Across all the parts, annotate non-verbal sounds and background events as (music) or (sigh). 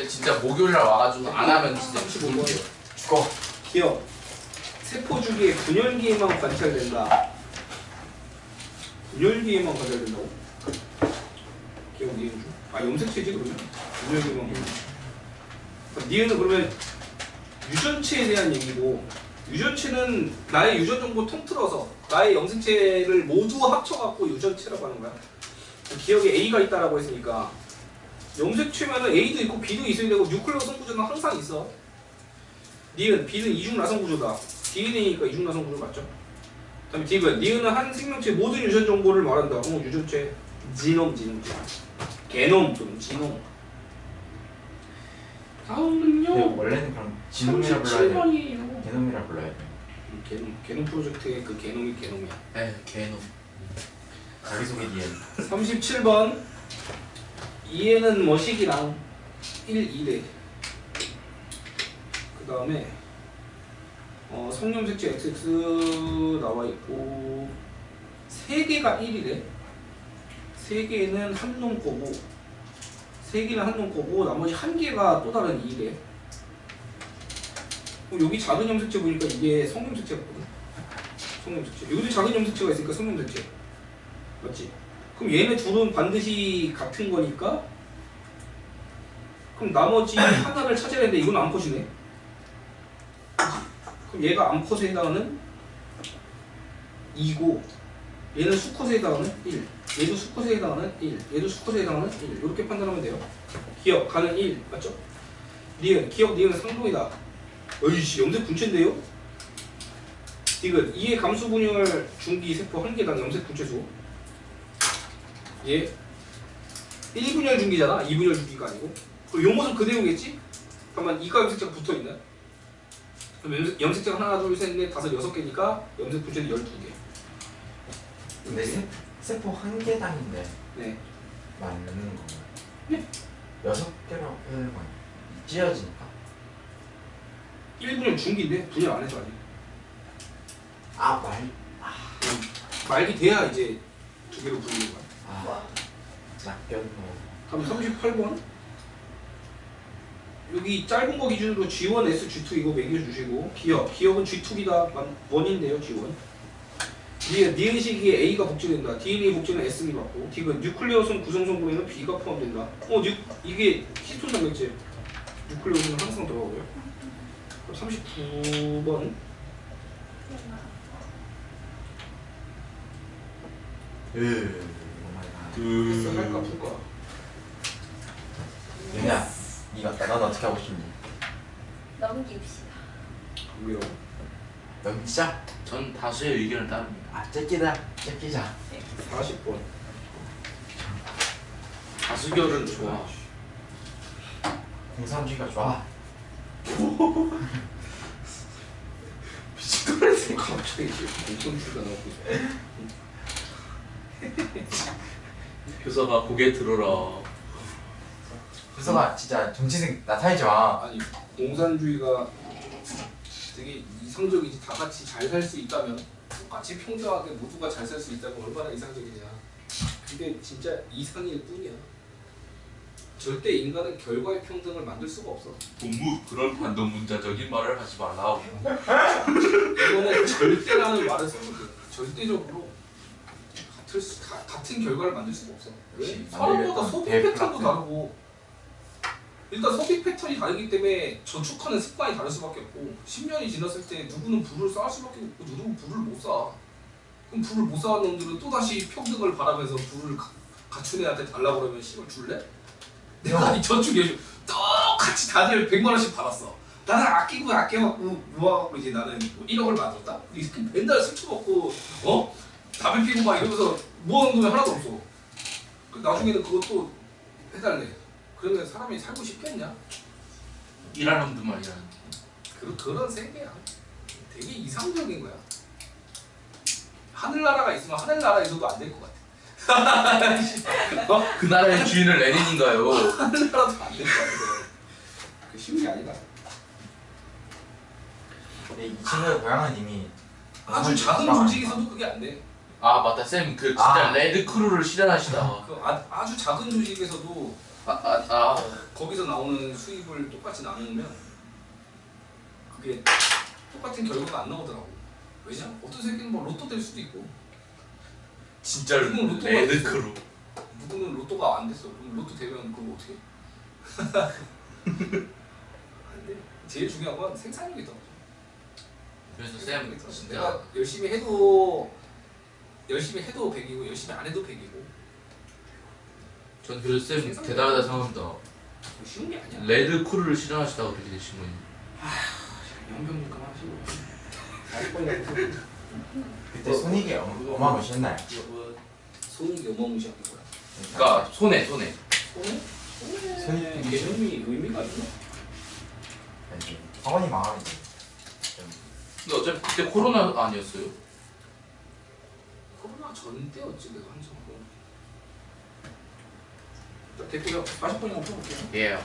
진짜 목요일날 와가지고 안 하면 진짜 35번. 죽을게요. 죽어. 기억 세포 주기의 분열기에만 관찰된다. 분열기에만 관찰된다고? 기억 니은 중? 아 염색체지 그러면? 분열기만. 관- 니은은 그러면 유전체에 대한 얘기고 유전체는 나의 유전 정보 통틀어서 나의 염색체를 모두 합쳐갖고 유전체라고 하는 거야. 기억에 A가 있다라고 했으니까 염색체면은 A도 있고 B도 있어야 되고 뉴클레오 성구조는 항상 있어. 니은 B는 이중 나성 구조다. DNA니까 이중 나성 구조 맞죠? 그다음에 D는 니은은 한 생명체 모든 유전 정보를 말한다. 어, 유전체 지놈 지놈. 게놈 또는 지놈. 다음은요. 근데 원래는 그럼 지놈이라 불러야 돼. 37번이에요. 개놈이라 불러야 돼. 게놈 게놈 프로젝트의 그 게놈이 게놈이야. 에 개놈. 자기소개 뒤에 37번 이해는 머시기랑 1, 2대 그 다음에 어, 성염색체 XX 나와 있고 3개가 1이래. 3개는 한 놈 거고 3개는 한 놈 거고 나머지 한 개가 또 다른 2래. 여기 작은 염색체 보니까 이게 성염색체 같거든. 성염색체 여기도 작은 염색체가 있으니까 성염색체 맞지? 그럼 얘네 둘은 반드시 같은 거니까? 그럼 나머지 (clears throat) 하나를 찾아야 되는데 이건 암컷이네? 그럼 얘가 암컷에 해당하는 2고 얘는 수컷에 해당하는 1 얘도 수컷에 해당하는 1 얘도 수컷에 해당하는 1 이렇게 판단하면 돼요. 기억 가는 1 맞죠? 니은 기억 니은 상동이다. 어이씨 염색 분체인데요? 디귿 2의 감수 분열 중기 세포 한 개당 염색 분체 수 얘 1분열 중기잖아 2분열 중기가 아니고 그럼 요 모습 그대로겠지? 그러면 이가 염색체가 붙어있네 그럼 염색, 염색체가 하나 둘셋넷 다섯 여섯 개니까 염색 분체는 12개 근데 세, 세포 한 개당인데 네 맞는 건가요? 네. 여섯 거 찢어지니까? 1분열 중기인데 분열 안 해서 아직 아 말. 말기 돼야 이제 두 개로 분리는 거야 아 낚였노. 다음 38번? 여기 짧은 거 기준으로 G1, S, G2 이거 매겨주시고. 기억, 기억은 G2기다. 원인데요 G1 니은, 니은 시기에 A가 복제된다. DNA 복제는 S이 맞고. 디귿 뉴클레오손 구성 성분에는 B가 포함된다. 어 뉴, 이게 히스톤 단백질. 뉴클레오손은 항상 들어가고요. 그럼 39번. 으. 패스 할까 풀까 윤야, 이거 넌 어떻게 하고 싶니? 넘깁시다. 왜요? 넘기자. 전 다수의 의견을 따릅니다. 아 째끼다. 째끼자. 40번 다수결은 좋아. 공산주의가 좋아. (laughs) 미친거리지 갑자기 공통주가 나오고 있어 (laughs) 교사가 고개 들어라. 효서가 진짜 정치생 나타내지 마. 아니 공산주의가 되게 이상적이지 다 같이 잘 살 수 있다면 똑같이 평등하게 모두가 잘 살 수 있다면 얼마나 이상적이냐 근데 진짜 이상일 뿐이야 절대 인간은 결과의 평등을 만들 수가 없어 동무 그런 반동 문자적인 말을 하지 말라고. 이거는 절대라는 말을 돼 절대적으로 같을 수, 가, 같은 결과를 만들 수가 없어 왜? 사람마다. 소비. 패턴도 다르고 일단 소비 패턴이 다르기 때문에 저축하는 습관이 다를 수밖에 없고 10년이 지났을 때 누구는 부를 쌓을 수밖에 없고 누구는 부를 못 쌓아 그럼 부를 못 쌓은 놈들은 또다시 평등을 바라면서 부를 가, 갖춘 애한테 달라고 그러면 씨발 줄래? 내가 이 저축해 똑같이 다들 100만 원씩 받았어 나는 아끼고 아껴갖고 모아갖고 이제 나는 뭐 1억을 만들었다? 이 새끼 맨날 술 처먹고 어? 담배 피고 막 이러면서 모아놓은 돈이 하나도 없어. 그 나중에는 그것도 해달래. 그러면 사람이 살고 싶겠냐? 일하는 놈들만 일하는. 그, 그런 세계야. 되게 이상적인 거야. 하늘나라가 있으면 하늘나라에서도 안 될 것 같아. (laughs) 어? 그 나라의 주인은 레닌인가요? 하늘나라도 안 될 것 같아. 그 쉬운 게 아니다. 근데 이 친구의 고향은 이미 아주 작은 조직에서도 그게 안 돼 아 맞다 쌤 그 진짜 아. 레드 크루를 실현하시다. 그 아, 아주 작은 조직에서도 아아 아. 거기서 나오는 수입을 똑같이 나누면 그게 똑같은 결과가 안 나오더라고. 왜냐? 어떤 새끼는 뭐 로또 될 수도 있고 진짜 그건 로또가 레드크루. 누구는 로또가 안 됐어. 그럼 로또 되면 그거 어떻게? (laughs) 안 돼. 제일 중요한 건 생산력이다. 그래서 쌤 진짜 내가 열심히 해도 열심히 해도 100이고 열심히 안 해도 100이고 전 그래서 쌤 대단하다 생각합니다. 쉬운 게 아니야. 레드크루를 실현하시다가 그렇게 되신 거예요. 영병 그만하시고. 아이폰이 그때 손익이 어마- 어마무시했나요? 손익이 어마무시한 게 뭐야? 그러니까 손해 손해. 손해? 손익 개념이 의미가 있나? 이제 사원이 망하면 이제 좀 근데 어차피 그때 코로나 아니었어요? 코로나 전 때였지 내가 한참 자, 됐고요. 40번이나 풀어볼게요. 예.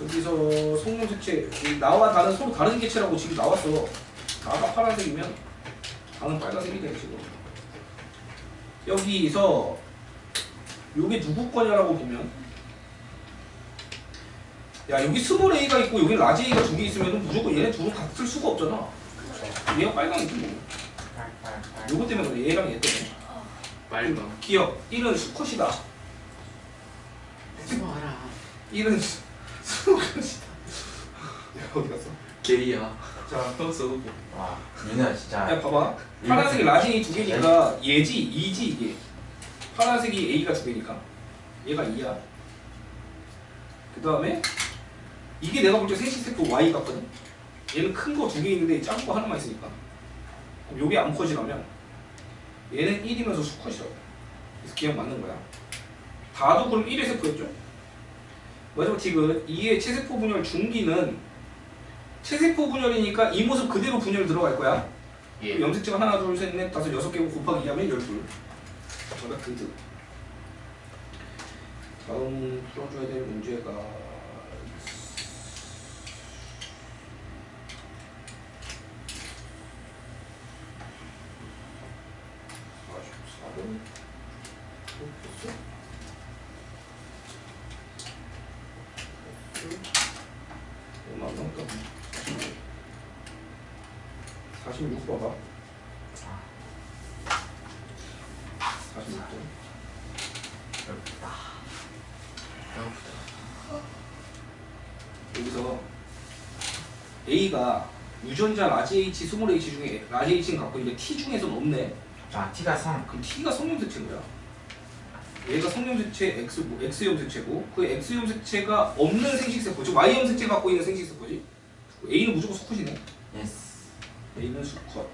여기서 속눈색채 이 나와 다는 서로 다른 개체라고 지금 나왔어. 나가 파란색이면 다는 빨간색이 돼 지금. 여기서 요게 누구 거냐라고 보면 야 여기 스몰 A가 있고 여기 라지 A가 두 개 있으면 무조건 얘네 둘은 같을 수가 없잖아. 얘가 빨강이지 뭐. 팔팔팔 요거 때문에 그래 얘랑 얘 때문에. 빨강. 기억 1은 수컷이다. 좋아라. 1은 수컷이다. 야 어디 갔어? 게이야. 자 써보고. 와 윤아 진짜 야 봐봐 파란색이 라진이 두 개니까 얘지 2지 이게 파란색이 A가 두 개니까 얘가 2야 그 다음에 이게 내가 볼 때 셋이 세트 Y 같거든 얘는 큰 거 두 개 있는데 작은 거 하나만 있으니까 그럼 요게 암컷이라면 얘는 1이면서 수 컷이라고 그래서 기억 맞는 거야 다도 그럼 1의 세포였죠 마지막 틱은 2의 체세포 분열 중기는 체세포 분열이니까 이 모습 그대로 분열 들어갈 거야 예. 염색체가 하나, 둘, 셋, 넷, 다섯, 여섯 개 곱하기 2하면 열둘. 정답 등등. 다음 풀어줘야 될 문제가 46번 봐. 46. 배고프다. 배고프다. 여기서 A가 유전자 라지 H, 스몰 H 중에 라지 H는 갖고 있는데 T 중에서는 없네. 아, T가 3. 그럼 T가 성형대체 뭐야? 얘가 성염색체 X, X 염색체고 그 X 염색체가 없는 생식세포, 즉 Y 염색체 갖고 있는 생식세포지. A는 무조건 수컷이네. 예스 A는 수컷.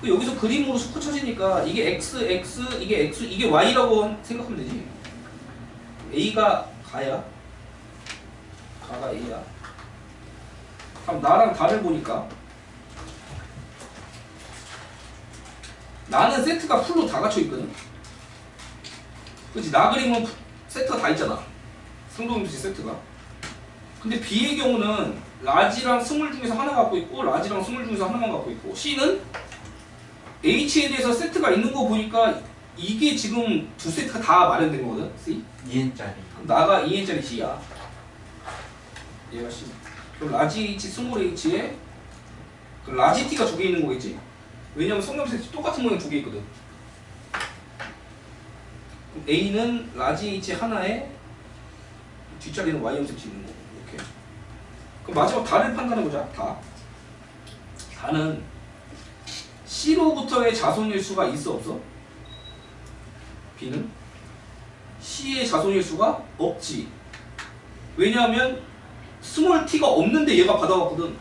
그 여기서 그림으로 수컷 쳐지니까 이게 X, X, 이게 X, 이게 Y라고 생각하면 되지. A가 가야. 가가 A야. 그럼 나랑 다를 보니까 나는 세트가 풀로 다 갖춰 있거든. 그렇지 나 그림은 푸- 세트가 다 있잖아. 승동임시 세트가. 근데 B의 경우는 라지랑 스물 중에서 하나 갖고 있고 라지랑 스물 중에서 하나만 갖고 있고 C는 H에 대해서 세트가 있는 거 보니까 이게 지금 두 세트가 다 마련된 거거든. C. 2N짜리 그럼 나가 2N짜리 C야. 얘가 C. 그럼 라지 H, 스몰 H에 그 라지 T가 두 개 있는 거겠지? 왜냐면 성형색 똑같은 모양 두 개 있거든. A는 라지 H 하나에 뒷자리는 Y 염색체 있는 거. 이렇게. 그럼 마지막 다를 판단해 보자. 다. 다는 C로부터의 자손일 수가 있어 없어? B는 C의 자손일 수가 없지. 왜냐하면 스몰 t가 없는데 얘가 받아왔거든.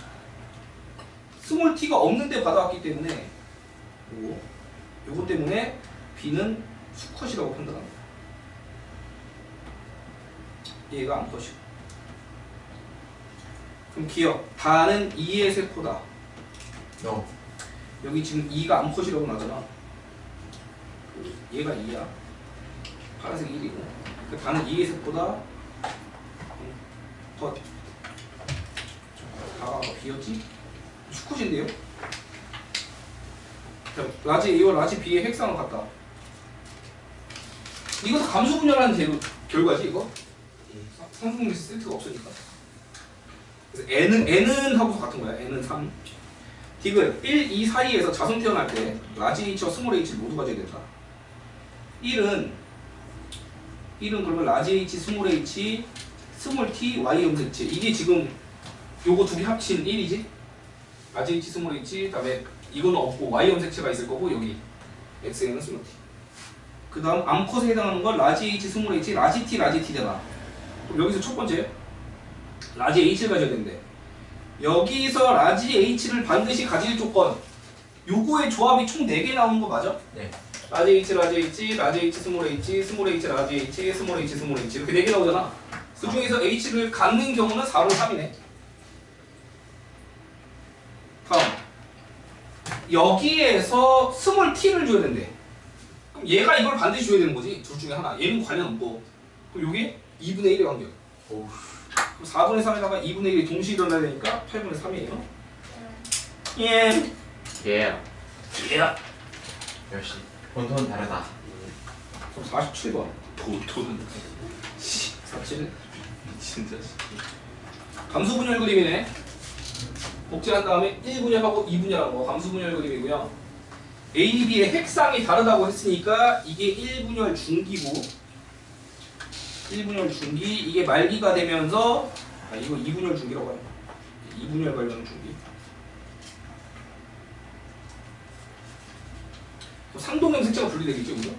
스몰 t가 없는데 받아왔기 때문에 요거 요거 때문에 B는 수컷이라고 판단합니다. 얘가 암컷이고. 그럼 기억 다는 2의 세포다. 너 여기 지금 2가 암컷이라고 나잖아. 얘가 2야. 파란색 1이고. 그 다는 2의 세포다. 더. 다가 B였지? 수컷인데요? 자, 라지 A와 라지 B의 핵상을 갖다. 이것도 감수 분열하는 제- 결과지 이거? 상승 세트가 없으니까. 그래서 n은 n은 하고서 같은 거야. n은 3. 디귿 1, 2 사이에서 자손 태어날 때 라지 h와 스몰 h를 모두 가져야 된다. 1은 1은 그러면 라지 h, 스몰 h, 스몰 t, y 염색체 이게 지금 요거 두 개 합친 1이지? 라지 h, 스몰 h 그다음에 이거는 없고 y 염색체가 있을 거고 여기 x에는 스몰 t. 그 다음 암컷에 해당하는 건 라지 h, 스몰 h, 라지 t, 라지 t잖아. 그럼 여기서 첫 번째 라지 h를 가져야 된대. 여기서 라지 h를 반드시 가질 조건 요거의 조합이 총 4개 나오는 거 맞아? 네. 라지 h, 라지 h, 라지 h, 스몰 h, 스몰 h, 라지 h, 스몰 h, 스몰 h 이렇게 4개 나오잖아. 그 중에서 h를 갖는 경우는 4로 3이네. 다음 여기에서 스몰 t를 줘야 된대. 그럼 얘가 이걸 반드시 줘야 되는 거지. 둘 중에 하나. 얘는 관련 없고. 그럼 요게 2분의 1의 관계. 오우. 그럼 4분의 3에다가 2분의 1이 동시에 일어나야 되니까 8분의 3이에요. 음, 예. 예. 예. 역시 본토는 다르다. 그럼 47번. 보통은 47. 미친 자식. 감수 분열 그림이네. 복제한 다음에 1분열하고 2분열한 거 감수 분열 그림이고요. A, B의 핵상이 다르다고 했으니까 이게 1분열 중기고 1분열 중기 이게 말기가 되면서 아 이거 2분열 중기라고 해요. 2분열 관련 중기. 뭐 상동형 색채가 분리되겠죠, 그죠? 네.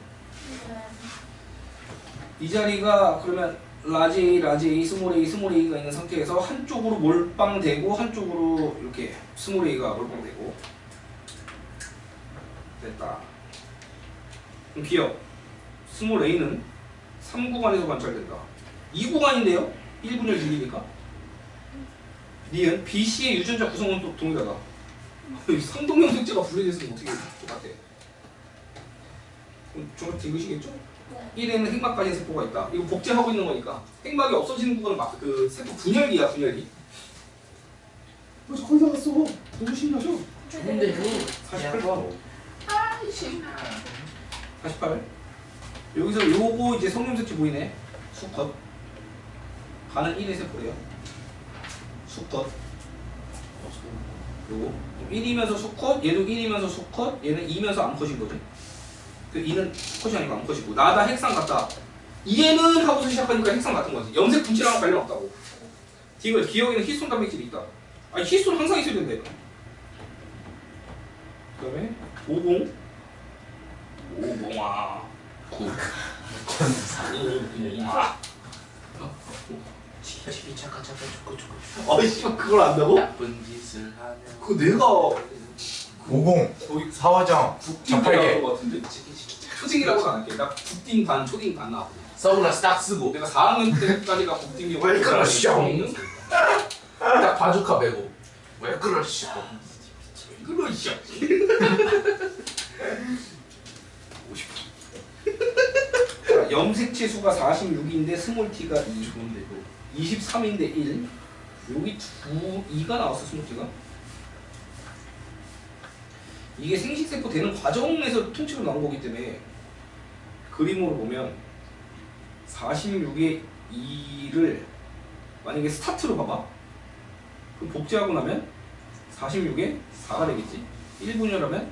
이 자리가 그러면 라지 A, 라지 A, 스몰 A, 스몰 A가 있는 상태에서 한쪽으로 몰빵되고 한쪽으로 이렇게 스몰 A가 몰빵되고 됐다. 그럼 기억. 스몰 A는 3구간에서 관찰된다. 2구간인데요? 1분열 중이니까. 니은 BC의 유전자 구성은 또 동일하다. (laughs) 상동형 색채가 분리됐으면 어떻게 똑같아? 정확히 이것이겠죠? 네. 1에는 핵막 가진 세포가 있다. 이거 복제하고 있는 거니까 핵막이 없어지는 부분은 막 그 세포 분열기야 분열기. 벌써 거의 다 갔어. 너무 신나죠? 좋은데요. 48번. 48. 여기서 요거 이제 성염색체 보이네. 수컷. 가는 1의 세포래요. 수컷. 요거 1이면서 수컷, 얘도 1이면서 수컷, 얘는 2면서 암컷인 거지. 그 2는 수컷이 아니고 암컷이고 나다 핵상 같다. 얘는 하고서 시작하니까 핵상 같은 거지. 염색 분칠하고 관련 없다고. 디귿 기억에는 히스톤 단백질이 있다. 아니 히스톤 항상 있어야 된대. 그다음에 50 오봉아 구. 오봉아 치기 착각 착각 좋고 좋고 어이씨 그걸 안다고? 나쁜 짓을 하면 그거 내가 50 거의 사화정 국딩이라고 접할게. 한거 같은데? 초딩이라고는 안 할게 나 국딩 반 초딩 반 나왔거든 선글라스 딱 쓰고 내가 4학년 때까지가 국딩이 왜 그러시오? 딱 바주카 메고 왜 그러시오? 그러시오 (laughs) 50 염색체 수가 46인데 스몰 t가 2 좋은데 이거 23인데 1 여기 2, 2가 나왔어 스몰티가? 이게 생식세포 되는 과정에서 통째로 나온 거기 때문에 그림으로 보면 46의 2를 만약에 스타트로 봐봐. 그럼 복제하고 나면 46에 4가 되겠지. 1분열하면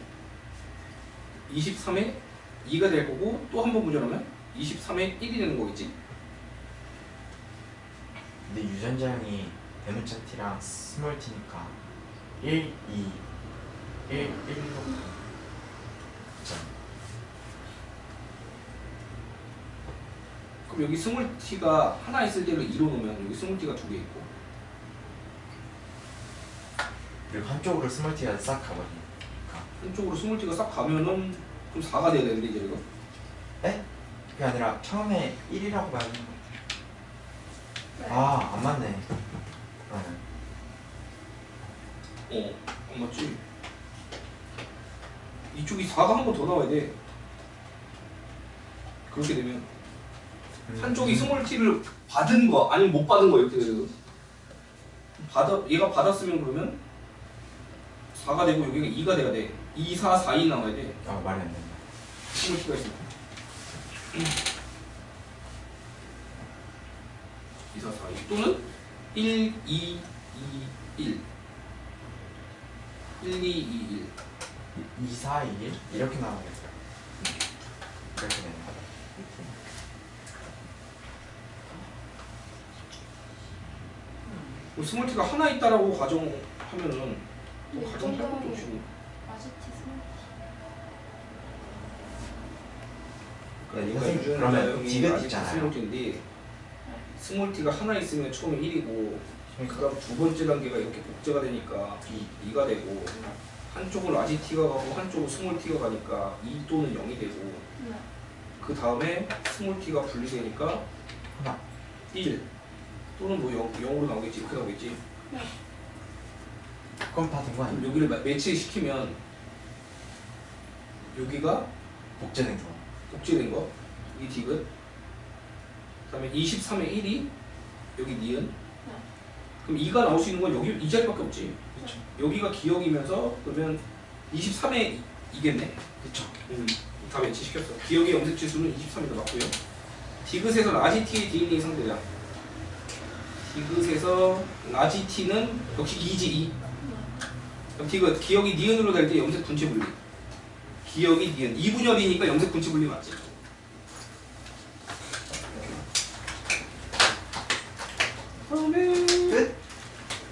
23에 2가 될 거고 또 한 번 분열하면 23에 1이 되는 거겠지. 근데 유전자 형이 대문자 T랑 스몰 T니까 1, 2, 1, 1로 그럼 여기 스몰 t가 하나 있을 때를 2로 놓으면 여기 스몰 t가 두 개 있고. 그리고 한쪽으로 스몰 T가 싹 가버리니까. 한쪽으로 스몰 t가 싹 가면은 좀 4가 돼야 되는데 이제 이거. 에? 그게 아니라 처음에 1이라고 말하는 거 네. 아, 안 맞네. 어. 어 안 맞지? 이쪽이 4가 한 번 더 나와야 돼. 그렇게 되면 음. 한쪽이 스몰 t를 받은 거 아니면 못 받은 거 이렇게 되거든. 받아 얘가 받았으면 그러면 4가 되고 여기가 2가 돼야 돼. 2, 4, 4, 2 나와야 돼. 아 말이 안 된다. 스몰 t가 있어. 2442 또는 1221 1221 2421 이렇게 나오겠죠 이렇게 되는 거 뭐 스몰티가 하나 있다라고 가정하면은 또 가정할 것도 없이 뭐 선생님 그러면 디귿 있잖아요. 스몰티인데 스몰티가 하나 있으면 처음에 1이고 그러니까 그다음 두 번째 단계가 이렇게 복제가 되니까 2, 2가 되고 한쪽은 라지 t가 가고 한쪽은 스몰 t가 가니까 2 또는 0이 되고 네. 그 다음에 스몰 t가 분리되니까 하나. 1 또는 뭐 0, 0으로 나오겠지 이렇게 나오겠지 그럼 다 된 거 아니에요? 여기를 마- 매치시키면 여기가 복제된 거. 복제된 거, 이 디귿 그 다음에 23의 1이 여기 니은 그럼 2가 나올 수 있는 건 여기 이 자리밖에 없지 그렇죠. 여기가 기억이면서 그러면 23의 2겠네 그렇죠. 음, 다 매치시켰어. 기억의 염색 지수는 23이다 맞고요. 디귿에서 라지 t의 dn이 상대야. 디귿에서 라지 t는 역시 2지 2. 그럼 디귿 기억이 니은으로 될 때 염색 분체 분리. 기억이 니은 2분열이니까 염색 분체 분리 맞지? 다음에 끝.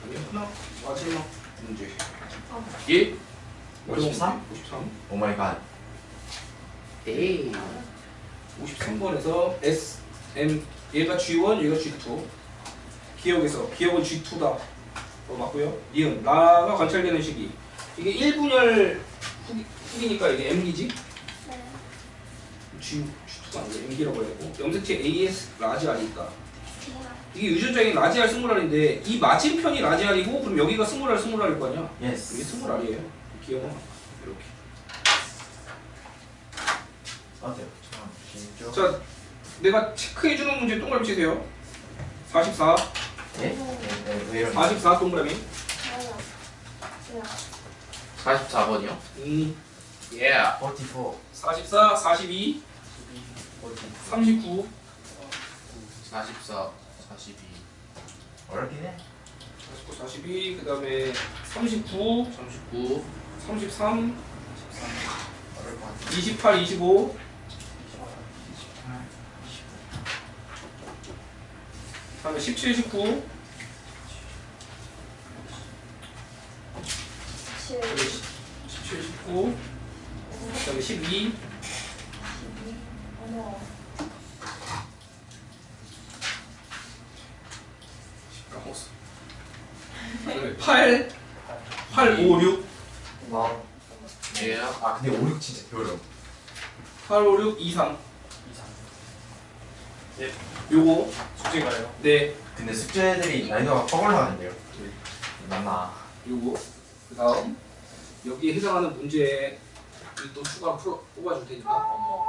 아니요 하나 마지막 문제. 어. 예? 53? 53. 오 마이 갓. 에이. 53번에서 S, M, 얘가 G1, 얘가 G2. 기억에서 기억은 G2다. 어, 맞고요. 니은 나가 관찰되는 시기. 이게 1분열 후기, 후기니까 이게 M기지? 네. G, G2가 아니고 M기라고 해야 되고 염색체 AS 라지 뭐야? 이게 유전자인 라지 R 스몰 R인데 이 맞은편이 라지 R이고 그럼 여기가 스몰 R 스몰 R일 거 아니야? 이게 예스. 스몰 R이에요. 기억은 이렇게. 참 진짜. 자, 내가 체크해주는 문제 동그라미 치세요. 44, 예? 네, 네, 왜 이러냐? 44 동그라미. 뭐야? 뭐야? 44번이요? 음, 예. 44. 44, 42, 39, 44, 42. 어렵긴 해. 49, 42, 그 다음에 39, 39, 33, 어려울 것 같아. 28, 25, 28, 25. 그 다음에 17, 19, 7, 그 다음에 17, 19, 그 다음에 12, 12. 어머. 까먹었어. 그 다음에 8, 8, 5, 6, 와. 예. 아 근데 5, 6 진짜 어려워. 8, 5, 6, 2, 3. 2, 3. 요거, 숙제가요? 네, 근데 숙제들이 난이도가 퍽 올라가는데요. 맞나? 요거 그 다음 여기에 해당하는 문제 또 추가로 풀어 뽑아줄 테니까 어머.